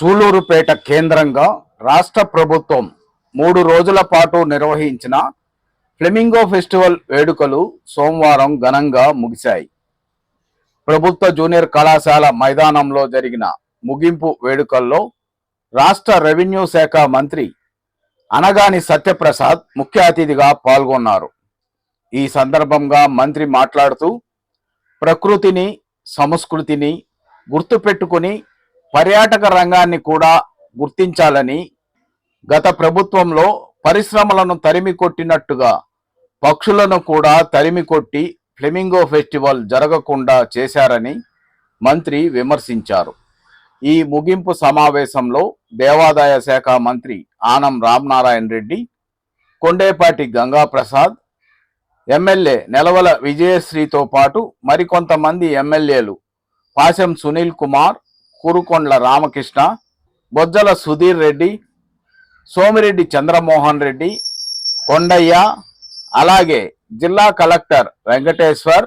సూలూరుపేట కేంద్రంగా రాష్ట్ర ప్రభుత్వం మూడు రోజుల పాటు నిర్వహించిన ఫ్లెమింగో ఫెస్టివల్ వేడుకలు సోమవారం ఘనంగా ముగిశాయి. ప్రభుత్వ జూనియర్ కళాశాల మైదానంలో జరిగిన ముగింపు వేడుకల్లో రాష్ట్ర రెవెన్యూ శాఖ మంత్రి అనగాని సత్యప్రసాద్ ముఖ్య అతిథిగా పాల్గొన్నారు. ఈ సందర్భంగా మంత్రి మాట్లాడుతూ ప్రకృతిని సంస్కృతిని గుర్తుపెట్టుకుని పర్యాటక రంగాన్ని కూడా గుర్తించాలని గత ప్రభుత్వంలో పరిశ్రమలను తరిమి కొట్టినట్టుగా పక్షులను కూడా తరిమి కొట్టి ఫ్లెమింగో ఫెస్టివల్ జరగకుండా చేశారని మంత్రి విమర్శించారు. ఈ ముగింపు సమావేశంలో దేవాదాయ శాఖ మంత్రి ఆనం రామనారాయణ రెడ్డి కొండేపాటి గంగాప్రసాద్ ఎమ్మెల్యే నెలవల విజయశ్రీతో పాటు మరికొంతమంది ఎమ్మెల్యేలు పాశం సునీల్ కుమార్ కురుకొండ్ల రామకృష్ణ బొజ్జల సుధీర్ రెడ్డి సోమిరెడ్డి చంద్రమోహన్ రెడ్డి కొండయ్య అలాగే జిల్లా collector Venkateswar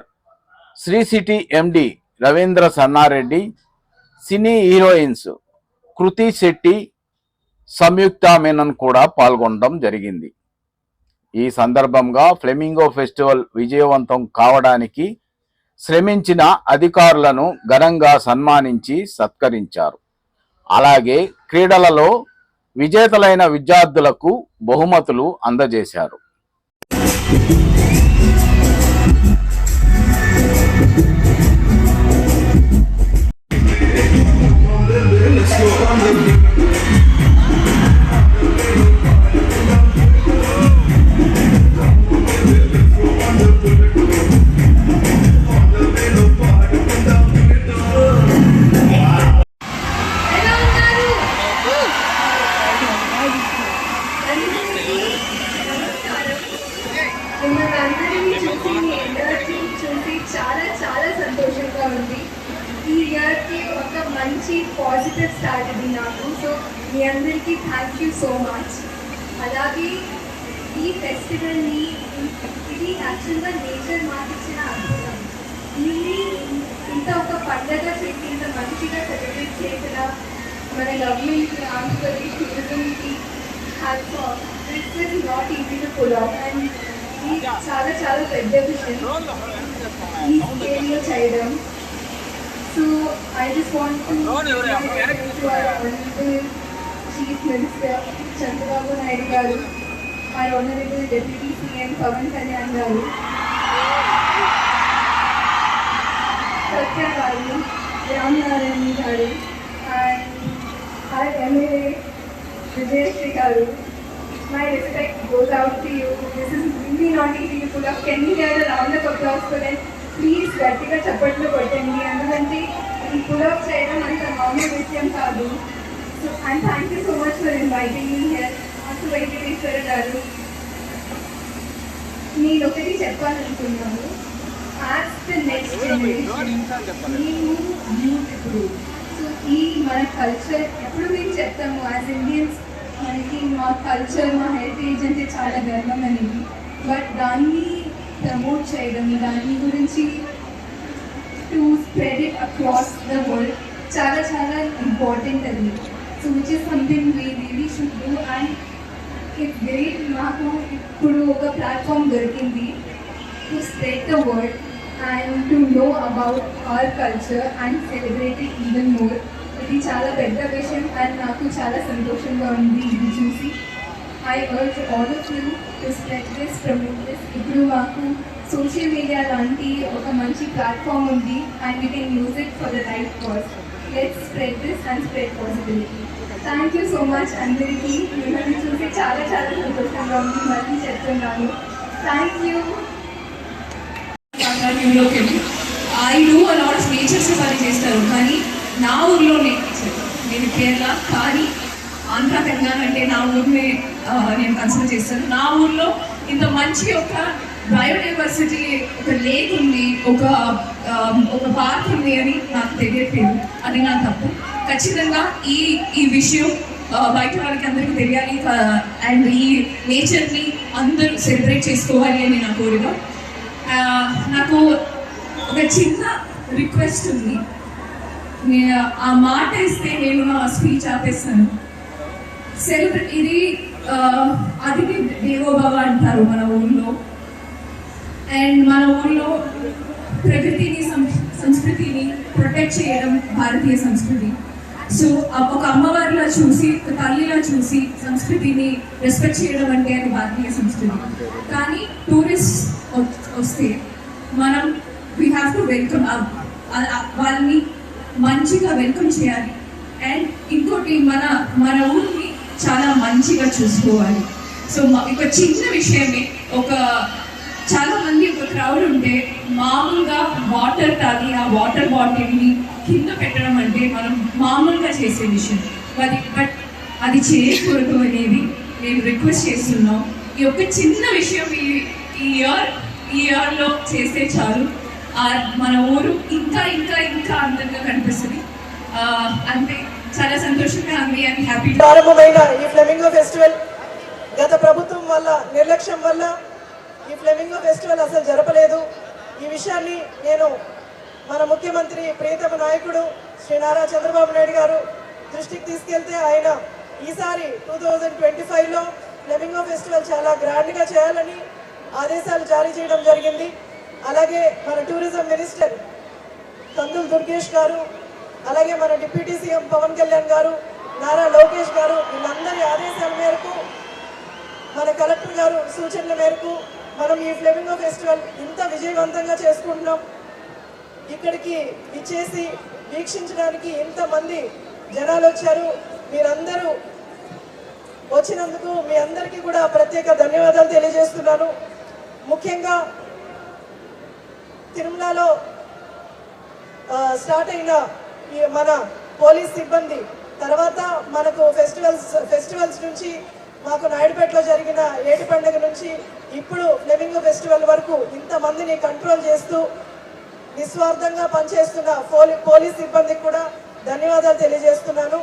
Sri City MD Ravindra Sannareddy cine heroines Krithi Shetty Samyuktha Menon కూడా పాల్గొనడం జరిగింది. ఈ సందర్భంగా ఫ్లెమింగో ఫెస్టివల్ విజయవంతం కావడానికి శ్రమించిన అధికారులను ఘనంగా సన్మానించి సత్కరించారు. అలాగే క్రీడలలో విజేతలైన విద్యార్థులకు బహుమతులు అందజేశారు. పాజిటివ్ స్టార్ట్ ఇది నాకు సో మీ అందరికీ థ్యాంక్ యూ సో మచ్ అలాగే ఈ ఫెస్టివల్ని ఇది యాక్చువల్గా నేచర్ మాకు ఇచ్చిన అద్భుతం దీన్ని ఇంత ఒక పండగ చేసి ఇంత మంచిగా సెలబ్రేట్ చేసిన మన government Andhra Pradesh టూరిజంకి hats this is not easy to pull off and ఇది చాలా చాలా పెద్ద విషయం. ఈ స్కేల్లో చేయడం. So I just want chief minister Chandrababu Naidu గారు my honorable deputy CM Pawan Kalyan గారు సత్య గారు రామనారాయణ గారు అండ్ our ఎమ్మెల్యే విజయశ్రీ గారు my respect goes out to you this is really not easy to pull up can we get a round of applause for them please గట్టిగా చప్పట్లు కొట్టండి. ఎందుకంటే ఈ pull up చేయడం అంత మామూలు విషయం కాదు. So and thank you so much for inviting me here అసలు వెంకటేశ్వర గారు నేను ఒకటి చెప్పాలనుకున్నాను యాజ్ ద నెక్స్ట్ జనరేషన్ మేము యూత్ ఇప్పుడు. సో ఈ మన కల్చర్ ఎప్పుడు మేము చెప్తాము యాజ్ ఇండియన్స్ మనకి మా కల్చర్ మా హెరిటేజ్ అంటే చాలా గర్వం అనేది. బట్ దాన్ని ప్రమోట్ చేయడం దాని గురించి to spread it across the world చాలా చాలా ఇంపార్టెంట్ అది. So which is something we really should do and it great మాకు ఇప్పుడు ఒక ప్లాట్ఫామ్ దొరికింది to spread the world and to know about our culture and celebrate it even more ఇది చాలా పెద్ద విషయం అండ్ నాకు చాలా సంతోషంగా ఉంది ఇది చూసి. I urge all of you to spread this promote this ఇప్పుడు మాకు సోషల్ మీడియా లాంటి ఒక మంచి ప్లాట్ఫామ్ ఉంది and we can use it for the right cause let spread this and spread possibility thank you so much అందరికీ. మిమ్మల్ని చూసి చాలా చాలా సంతోషంగా ఉంది మళ్ళీ చెప్తున్నాను. Thank you I do a lot of చేస్తారు కానీ నా ఊర్లో నేను నేను కేరళ కానీ ఆంధ్ర తెలంగాణ అంటే నా ఊరిని నేను కన్సిడర్ చేస్తాను. నా ఊర్లో ఇంత మంచి ఒక బయోడైవర్సిటీ ఒక లేక్ ఉంది ఒక ఒక పార్క్ ఉంది అని నాకు తెలియట్లేదు. అది నా తప్పు. ఖచ్చితంగా ఈ ఈ విషయం బయట వాళ్ళకి అందరికీ తెలియాలి. అండ్ ఈ నేచర్ని అందరూ సెలబ్రేట్ చేసుకోవాలి అని నా కోరిక. నాకు ఒక చిన్న రిక్వెస్ట్ ఉంది. నేను ఆ మాట ఇస్తే నేను నా స్పీచ్ ఆపేస్తాను. సెలబ్రేట్ ఇది అతిథి దేవోభవ అంటారు మన ఊళ్ళో అండ్ మన ఊళ్ళో ప్రకృతిని సంస్కృతిని ప్రొటెక్ట్ చేయడం భారతీయ సంస్కృతి. సో ఒక అమ్మవారిలా చూసి ఒక తల్లిలా చూసి సంస్కృతిని రెస్పెక్ట్ చేయడం అంటే అది భారతీయ సంస్కృతి. కానీ టూరిస్ట్ వస్తే మనం వీ హ్యావ్ టు వెల్కమ్ వాళ్ళని మంచిగా వెల్కమ్ చేయాలి. అండ్ ఇంకోటి మన మన ఊరిని చాలా మంచిగా చూసుకోవాలి. సో మా ఒక చిన్న విషయమే ఒక చాలా మంది ఒక క్రౌడ్ ఉంటే మామూలుగా వాటర్ తాగి ఆ వాటర్ బాటిల్ని కింద పెట్టడం అంటే మనం మామూలుగా చేసే విషయం. అది బట్ అది చేయకూడదు అనేది నేను రిక్వెస్ట్ చేస్తున్నాం. ఈ యొక్క చిన్న విషయం ఈ ఈ ఇయర్ ఈ ఇయర్లో చేస్తే చాలు. ఆ మన ఊరు ఇంకా ఇంకా ఇంకా అందంగా కనిపిస్తుంది. అంటే అంతే చాలా సంతోషంగా ఉంది. అండ్ హ్యాపీ ప్రారంభమైన ఈ ఫ్లెమింగో ఫెస్టివల్ గత ప్రభుత్వం వల్ల నిర్లక్ష్యం వల్ల ఈ ఫ్లెమింగో ఫెస్టివల్ అసలు జరపలేదు. ఈ విషయాన్ని నేను మన ముఖ్యమంత్రి ప్రియతమ నాయకుడు శ్రీ నారా చంద్రబాబు నాయుడు గారు దృష్టికి తీసుకెళ్తే ఆయన ఈసారి టూ థౌజండ్ ట్వంటీ ఫైవ్లో ఫ్లెమింగో ఫెస్టివల్ చాలా గ్రాండ్గా చేయాలని ఆదేశాలు జారీ చేయడం జరిగింది. అలాగే మన టూరిజం మినిస్టర్ కందులు దుర్గేష్ గారు అలాగే మన డిప్యూటీ సీఎం పవన్ కళ్యాణ్ గారు నారా లోకేష్ గారు వీళ్ళందరి ఆదేశాల మేరకు మన కలెక్టర్ గారు సూచనల మేరకు మనం ఈ ఫ్లెమింగో ఫెస్టివల్ ఇంత విజయవంతంగా చేసుకుంటున్నాం. ఇక్కడికి ఇచ్చేసి వీక్షించడానికి ఇంతమంది జనాలు వచ్చారు. మీరందరూ వచ్చినందుకు మీ అందరికీ కూడా ప్రత్యేక ధన్యవాదాలు తెలియజేస్తున్నాను. ముఖ్యంగా తిరుమలలో స్టార్ట్ అయిన మన పోలీస్ సిబ్బంది. తర్వాత మనకు ఫెస్టివల్స్ ఫెస్టివల్స్ నుంచి మాకు నాయుడుపేటలో జరిగిన ఏటి పండుగ నుంచి ఇప్పుడు ఫ్లెమింగో ఫెస్టివల్ వరకు ఇంతమందిని కంట్రోల్ చేస్తూ నిస్వార్థంగా పనిచేస్తున్న పోలీ పోలీస్ సిబ్బందికి కూడా ధన్యవాదాలు తెలియజేస్తున్నాను.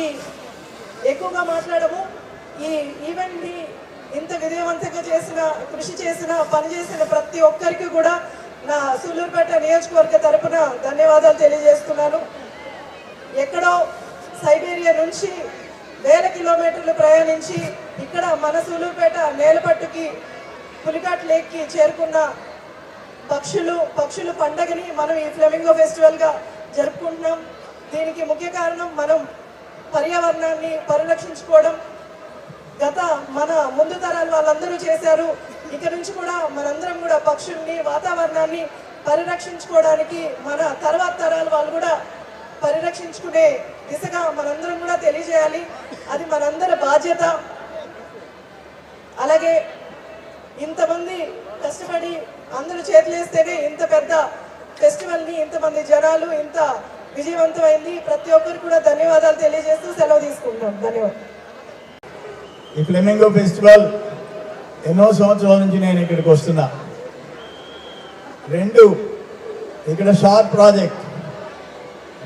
ఈ ఎక్కువగా మాట్లాడము. ఈ ఈవెంట్ని ఇంత విజయవంతంగా చేసిన కృషి చేసిన పనిచేసిన ప్రతి ఒక్కరికి కూడా నా సూళ్ళూరుపేట నియోజకవర్గ తరపున ధన్యవాదాలు తెలియజేస్తున్నాను. ఎక్కడో సైబీరియా నుంచి వేల కిలోమీటర్లు ప్రయాణించి ఇక్కడ మన సూళ్ళూరుపేట నేలపట్టుకి పులికాట్ లేక్కి చేరుకున్న పక్షులు పక్షుల పండగని మనం ఈ ఫ్లెమింగో ఫెస్టివల్గా జరుపుకుంటున్నాం. దీనికి ముఖ్య కారణం మనం పర్యావరణాన్ని పరిరక్షించుకోవడం. గత మన ముందు తరాలు వాళ్ళందరూ చేశారు. ఇక నుంచి కూడా మనందరం కూడా పక్షుల్ని వాతావరణాన్ని పరిరక్షించుకోవడానికి మన తర్వాత తరాలు వాళ్ళు కూడా పరిరక్షించుకునే దిశగా మనందరం కూడా తెలియజేయాలి. అది మనందరి బాధ్యత. అలాగే ఇంతమంది కష్టపడి అందరూ చేతులేస్తేనే ఇంత పెద్ద ఫెస్టివల్ని ఇంతమంది జనాలు ఇంత విజయవంతమైంది. ప్రతి ఒక్కరు కూడా ధన్యవాదాలు తెలియజేస్తూ సెలవు తీసుకుంటాం ధన్యవాదాలు. ఈ ఫ్లెమింగో ఫెస్టివల్ ఎన్నో సంవత్సరాల నుంచి నేను ఇక్కడికి వస్తున్నా. రెండు ఇక్కడ షార్ట్ ప్రాజెక్ట్.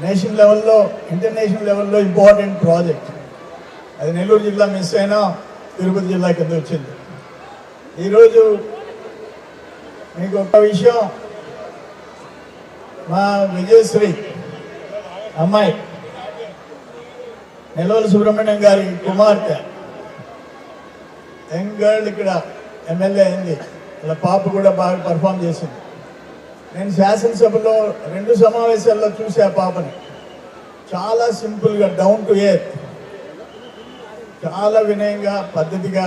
నేషనల్ లెవెల్లో ఇంటర్నేషనల్ లెవెల్లో ఇంపార్టెంట్ ప్రాజెక్ట్. అది నెల్లూరు జిల్లా మిస్ అయినా తిరుపతి జిల్లా కింద వచ్చింది. ఈరోజు మీకు ఒక విషయం మా విజయశ్రీ అమ్మాయి నెల్లూరు సుబ్రహ్మణ్యం గారి కుమార్తె. యంగ్ గర్ల్ ఇక్కడ ఎమ్మెల్యే అయింది. వాళ్ళ పాప కూడా బాగా పర్ఫామ్ చేసింది. నేను శాసనసభలో రెండు సమావేశాల్లో చూసే ఆ పాపని. చాలా సింపుల్గా డౌన్ టు ఎర్త్ చాలా వినయంగా పద్ధతిగా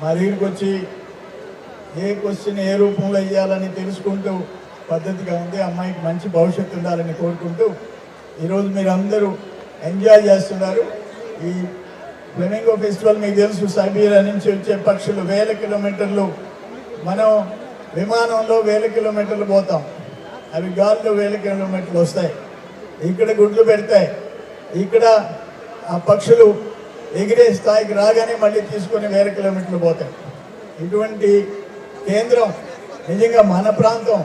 మా దగ్గరికి వచ్చి ఏ క్వశ్చన్ ఏ రూపంలో ఇవ్వాలని తెలుసుకుంటూ పద్ధతిగా ఉంది. అమ్మాయికి మంచి భవిష్యత్తు ఉండాలని కోరుకుంటూ ఈరోజు మీరు అందరూ ఎంజాయ్ చేస్తున్నారు. ఈ ఫ్లెమింగో ఫెస్టివల్ మీకు తెలుసు సైబీరియా నుంచి వచ్చే పక్షులు వేల కిలోమీటర్లు. మనం విమానంలో వేల కిలోమీటర్లు పోతాం. అవి గాల్లో వేల కిలోమీటర్లు వస్తాయి. ఇక్కడ గుడ్లు పెడతాయి. ఇక్కడ ఆ పక్షులు ఎగిరే స్థాయికి రాగానే మళ్ళీ తీసుకొని వేల కిలోమీటర్లు పోతాయి. ఇటువంటి కేంద్రం నిజంగా మన ప్రాంతం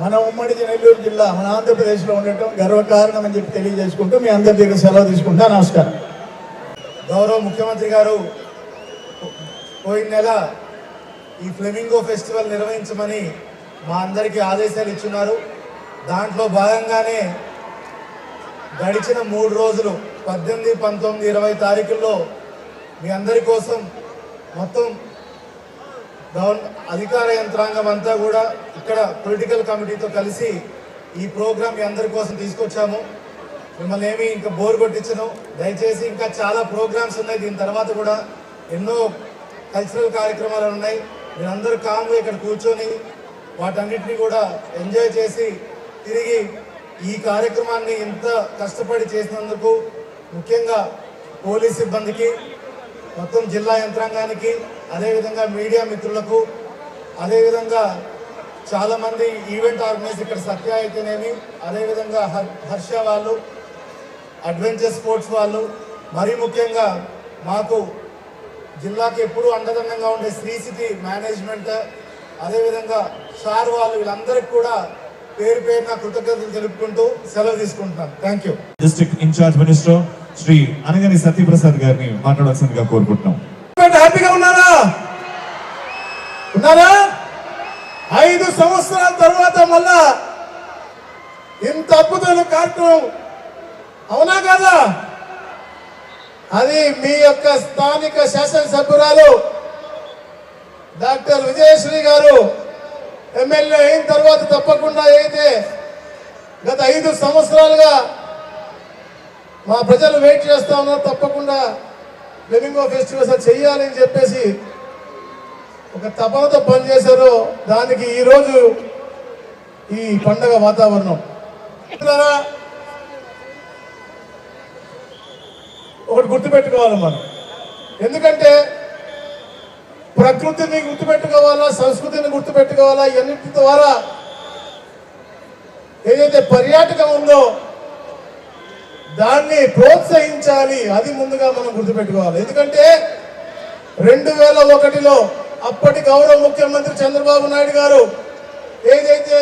మన ఉమ్మడి నెల్లూరు జిల్లా మన ఆంధ్రప్రదేశ్లో ఉండటం గర్వకారణం అని చెప్పి తెలియజేసుకుంటూ మీ అందరి దగ్గర సెలవు తీసుకుంటా నమస్కారం. గౌరవ ముఖ్యమంత్రి గారు పోయిన నెల ఈ ఫ్లెమింగో ఫెస్టివల్ నిర్వహించమని మా అందరికీ ఆదేశాలు ఇచ్చున్నారు. దాంట్లో భాగంగానే గడిచిన మూడు రోజులు పద్దెనిమిది పంతొమ్మిది ఇరవై తారీఖుల్లో మీ అందరి కోసం మొత్తం గవర్న అధికార యంత్రాంగం అంతా కూడా ఇక్కడ పొలిటికల్ కమిటీతో కలిసి ఈ ప్రోగ్రామ్ మీ అందరి కోసం తీసుకొచ్చాము. మిమ్మల్ని ఏమి ఇంకా బోర్ కొట్టించను. దయచేసి ఇంకా చాలా ప్రోగ్రామ్స్ ఉన్నాయి. దీని తర్వాత కూడా ఎన్నో కల్చరల్ కార్యక్రమాలు ఉన్నాయి. మీరందరూ కామ్గా ఇక్కడ కూర్చొని వాటన్నిటిని కూడా ఎంజాయ్ చేసి తిరిగి ఈ కార్యక్రమాన్ని ఇంత కష్టపడి చేసినందుకు ముఖ్యంగా పోలీస్ సిబ్బందికి మొత్తం జిల్లా యంత్రాంగానికి అదేవిధంగా మీడియా మిత్రులకు అదేవిధంగా చాలామంది ఈవెంట్ ఆర్గనైజ్ ఇక్కడ సత్య అయితేనేమి అదేవిధంగా హర్ హర్ష వాళ్ళు అడ్వెంచర్ స్పోర్ట్స్ వాళ్ళు మరీ ముఖ్యంగా మాకు జిల్లాకి ఎప్పుడూ అండదండంగా ఉండే శ్రీ సిటీ మేనేజ్మెంట్ అదేవిధంగా షార్ వాళ్ళు వీళ్ళందరికీ కూడా పేరు పేరున కృతజ్ఞతలు తెలుపుకుంటూ సెలవు తీసుకుంటున్నాను thank you district incharge minister Shri Anagani Satyaprasad గారిని మాట్లాడాల్సిందిగా కోరుకుంటున్నాం. హ్యాపీగా ఉన్నారా? ఉన్నారా? ఐదు సంవత్సరాల తర్వాత మళ్ళా ఇంత అద్భుతమైన కార్యక్రమం అవునా కదా? అది మీ యొక్క స్థానిక శాసనసభ్యురాలు డాక్టర్ విజయశ్రీ గారు. ఎమ్మెల్యే అయిన తర్వాత తప్పకుండా అయితే గత ఐదు సంవత్సరాలుగా మా ప్రజలు వెయిట్ చేస్తా ఉన్నారు. తప్పకుండా లెమింగో ఫెస్టివల్స్ చేయాలని చెప్పేసి ఒక తపనతో పనిచేశారు. దానికి ఈరోజు ఈ పండగ వాతావరణం. ఒకటి గుర్తుపెట్టుకోవాలి మనం. ఎందుకంటే ప్రకృతిని గుర్తుపెట్టుకోవాలా సంస్కృతిని గుర్తుపెట్టుకోవాలా ఇవన్నిటి ద్వారా ఏదైతే పర్యాటకం ఉందో దాన్ని ప్రోత్సహించాలి అది ముందుగా మనం గుర్తుపెట్టుకోవాలి. ఎందుకంటే రెండు వేల ఒకటిలో అప్పటి గౌరవ ముఖ్యమంత్రి చంద్రబాబు నాయుడు గారు ఏదైతే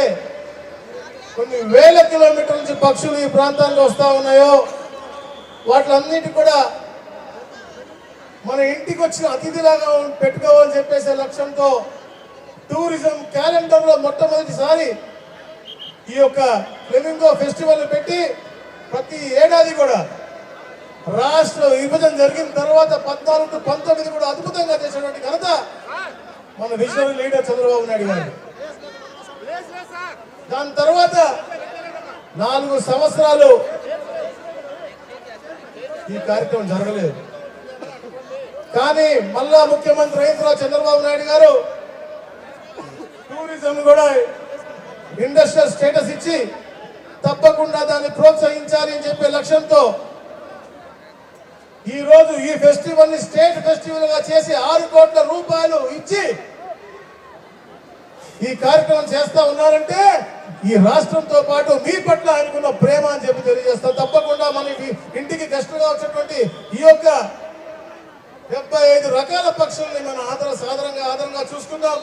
కొన్ని వేల కిలోమీటర్ల నుంచి పక్షులు ఈ ప్రాంతానికి వస్తూ ఉన్నాయో వాటిలన్నిటి కూడా మన ఇంటికి వచ్చిన అతిథిలాగా పెట్టుకోవాలని చెప్పేసే లక్ష్యంతో టూరిజం క్యాలెండర్లో మొట్టమొదటిసారి ఈ యొక్క ఫ్లెమింగో ఫెస్టివల్ పెట్టి ప్రతి ఏడాది కూడా రాష్ట్ర విభజన జరిగిన తర్వాత పద్నాలుగు టు పంతొమ్మిది కూడా అద్భుతంగా చేసినటువంటి ఘనత మన విజనరీ లీడర్ చంద్రబాబు నాయుడు గారు. దాని తర్వాత నాలుగు సంవత్సరాలు ఈ కార్యక్రమం జరగలేదు. కానీ మళ్ళా ముఖ్యమంత్రి అయిన చంద్రబాబు నాయుడు గారు టూరిజం కూడా ఇండస్ట్రియల్ స్టేటస్ ఇచ్చి తప్పకుండా దాన్ని ప్రోత్సహించాలి అని చెప్పే లక్ష్యంతో ఈ రోజు ఈ ఫెస్టివల్ని స్టేట్ ఫెస్టివల్గా చేసి ఆరు కోట్ల రూపాయలు ఇచ్చి ఈ కార్యక్రమం చేస్తా ఉన్నారంటే ఈ రాష్ట్రంతో పాటు మీ పట్ల ఆయనకున్న ప్రేమ అని చెప్పి తెలియజేస్తా. తప్పకుండా మన ఇంటికి కష్టంగా వచ్చినటువంటి ఈ యొక్క డెబ్బై ఐదు రకాల పక్షుల్ని మనం ఆదర సాధారణంగా ఆదరంగా చూసుకుందాం.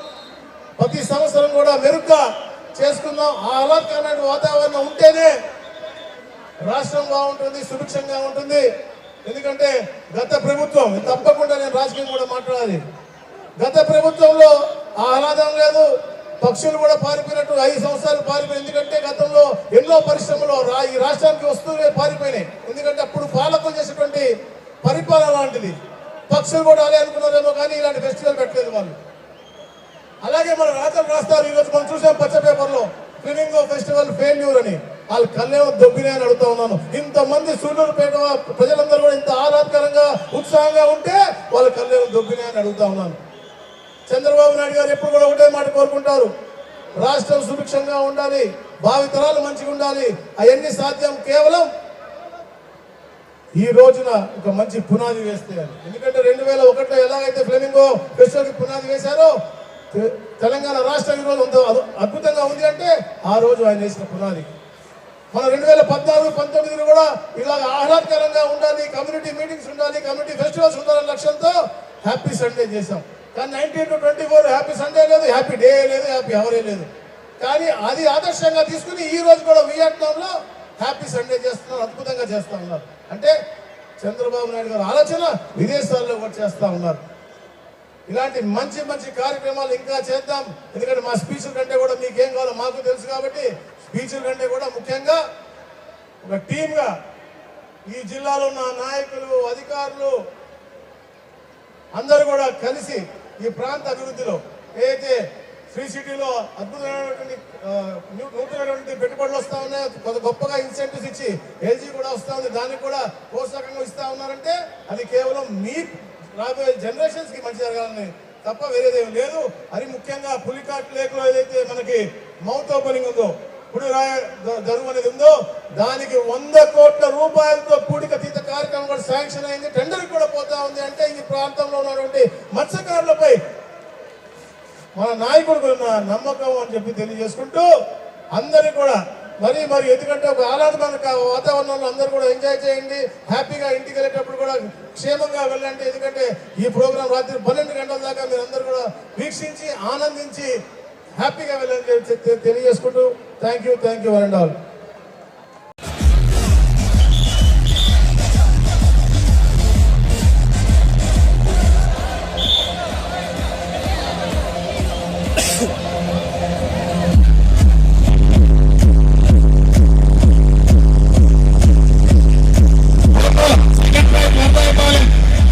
ప్రతి సంవత్సరం కూడా మెరుగ్గా చేసుకుందాం. ఆ ఆహ్లాదకరమైన వాతావరణం ఉంటేనే రాష్ట్రం బాగుంటుంది సుభిక్షంగా ఉంటుంది. ఎందుకంటే గత ప్రభుత్వం తప్పకుండా నేను రాజకీయం కూడా మాట్లాడాలి. గత ప్రభుత్వంలో ఆహ్లాదం లేదు. పక్షులు కూడా పారిపోయినట్టు ఐదు సంవత్సరాలు పారిపోయి ఎందుకంటే గతంలో ఎన్నో పరిశ్రమలు రా ఈ రాష్ట్రానికి వస్తూనే పారిపోయినాయి. ఎందుకంటే అప్పుడు పాలకులు చేసినటువంటి పరిపాలన లాంటిది. పక్షులు కూడా అలా అనుకున్నారేమో కానీ ఇలాంటి ఫెస్టివల్ పెట్టలేదు వాళ్ళు. అలాగే మన రాతలు రాస్తారు. ఈరోజు మనం చూసాం పచ్చ పేపర్లో ఫ్లిమింగో ఫెస్టివల్ ఫెయిల్యూర్ అని. వాళ్ళు కళ్ళేమో దొబ్బినే అని అడుగుతా ఉన్నాను. ఇంతమంది సూర్యుడుపేట ప్రజలందరూ కూడా ఇంత ఆహ్లాదకరంగా ఉత్సాహంగా ఉంటే వాళ్ళు కళ్ళేమో దొబ్బినే అని అడుగుతా ఉన్నాను. చంద్రబాబు నాయుడు గారు ఎప్పుడు కూడా ఒకటే మాట కోరుకుంటారు. రాష్ట్రం సుభిక్షంగా ఉండాలి భావితరాలు మంచిగా ఉండాలి అవన్నీ సాధ్యం కేవలం ఈ రోజున ఒక మంచి పునాది వేస్తే అని. ఎందుకంటే రెండు వేల ఒకటిలో ఎలాగైతే ఫ్లెమింగో ఫెస్టివల్ పునాది వేశారో తెలంగాణ రాష్ట్రం ఈరోజు అంత అద్భుతంగా ఉంది అంటే ఆ రోజు ఆయన వేసిన పునాది. మన రెండు వేల పద్నాలుగు పంతొమ్మిదిలో కూడా ఇలాగ ఆహ్లాదకరంగా ఉండాలి కమ్యూనిటీ మీటింగ్స్ ఉండాలి కమ్యూనిటీ ఫెస్టివల్స్ ఉండాలనే లక్ష్యంతో హ్యాపీ సండే చేశాం. కానీ nineteen to twenty four happy Sunday లేదు హ్యాపీ డే లేదు హ్యాపీ అవరే లేదు. కానీ అది ఆదర్శంగా తీసుకుని ఈ రోజు కూడా వియట్నాంలో హ్యాపీ సండే చేస్తున్నారు అద్భుతంగా చేస్తా ఉన్నారు. అంటే చంద్రబాబు నాయుడు గారు ఆలోచన విదేశాల్లో కూడా చేస్తా ఉన్నారు. ఇలాంటి మంచి మంచి కార్యక్రమాలు ఇంకా చేద్దాం. ఎందుకంటే మా స్పీచ్ల కంటే కూడా మీకేం కావాలో మాకు తెలుసు కాబట్టి స్పీచ్ల కంటే కూడా ముఖ్యంగా ఒక టీమ్గా ఈ జిల్లాలో ఉన్న నాయకులు అధికారులు అందరూ కూడా కలిసి ఈ ప్రాంత అభివృద్ధిలో ఏదైతే శ్రీ సిటీలో అద్భుతమైనటువంటి ఆ, నూతనమైనటువంటి పెట్టుబడులు వస్తా ఉన్నాయి కొంత గొప్పగా ఇన్సెంటివ్స్ ఇచ్చి ఎల్జీ కూడా వస్తా ఉంది. దానికి కూడా ప్రోత్సాహంగా ఇస్తా ఉన్నారంటే అది కేవలం మీ రాబోయే జనరేషన్స్కి మంచి జరగాలని తప్ప వేరేదేం లేదు. అది ముఖ్యంగా పులికాట్ లేక్లో ఏదైతే మనకి మౌత్ ఓపెనింగ్ ఉందో ఇప్పుడు జరువు అనేది ఉందో దానికి వంద కోట్ల రూపాయలతో పూడిక తీత కార్యక్రమం కూడా శాంక్షన్ అయింది. టెండర్ కూడా పోతా ఉంది అంటే ఈ ప్రాంతంలో ఉన్నటువంటి మత్స్యకారులపై మన నాయకుడికి ఉన్న నమ్మకం అని చెప్పి తెలియజేసుకుంటూ అందరి కూడా మరి మరి ఎందుకంటే ఒక ఆహ్లాదకర వాతావరణంలో అందరూ కూడా ఎంజాయ్ చేయండి. హ్యాపీగా ఇంటికి వెళ్ళేటప్పుడు కూడా క్షేమంగా వెళ్ళండి. ఎందుకంటే ఈ ప్రోగ్రాం రాత్రి పన్నెండు గంటల దాకా మీరు అందరూ కూడా వీక్షించి ఆనందించి హ్యాపీగా వెళ్ళండి తెలియజేసుకుంటూ thank you thank you and all